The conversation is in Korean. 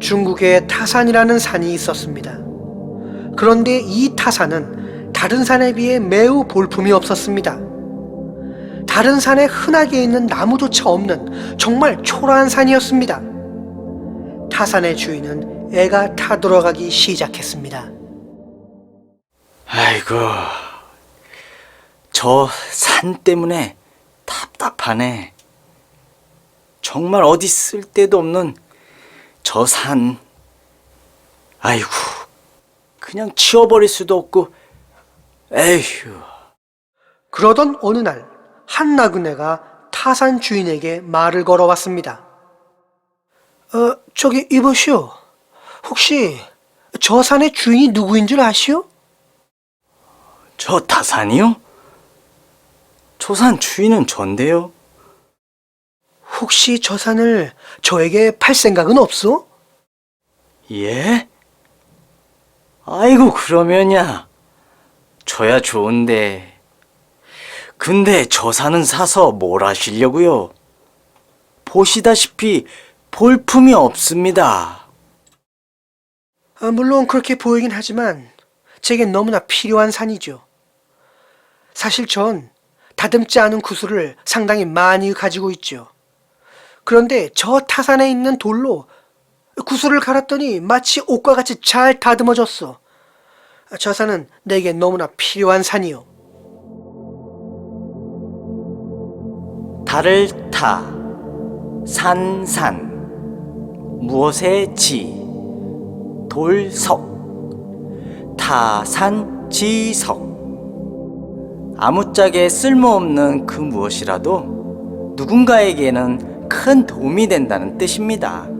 중국에 타산이라는 산이 있었습니다. 그런데 이 타산은 다른 산에 비해 매우 볼품이 없었습니다. 다른 산에 흔하게 있는 나무조차 없는 정말 초라한 산이었습니다. 타산의 주인은 애가 타들어가기 시작했습니다. 아이고, 저 산 때문에 답답하네. 정말 어디 쓸 데도 없는 저 산. 아이고, 그냥 치워버릴 수도 없고, 에휴. 그러던 어느 날, 한 나그네가 타산 주인에게 말을 걸어왔습니다. 어, 저기, 이보시오. 혹시 저 산의 주인이 누구인 줄 아시오? 저 다산이요? 저 산 주인은 전데요. 혹시 저 산을 저에게 팔 생각은 없소? 예? 아이고, 그러면야. 저야 좋은데. 근데 저 산은 사서 뭘 하시려고요? 보시다시피 볼품이 없습니다. 아, 물론 그렇게 보이긴 하지만 제겐 너무나 필요한 산이죠. 사실 전 다듬지 않은 구슬을 상당히 많이 가지고 있죠. 그런데 저 타산에 있는 돌로 구슬을 갈았더니 마치 옷과 같이 잘 다듬어졌어. 저 산은 내게 너무나 필요한 산이요. 달을 타, 산 산, 무엇의 지, 돌석, 타산 지석. 아무짝에 쓸모없는 그 무엇이라도 누군가에게는 큰 도움이 된다는 뜻입니다.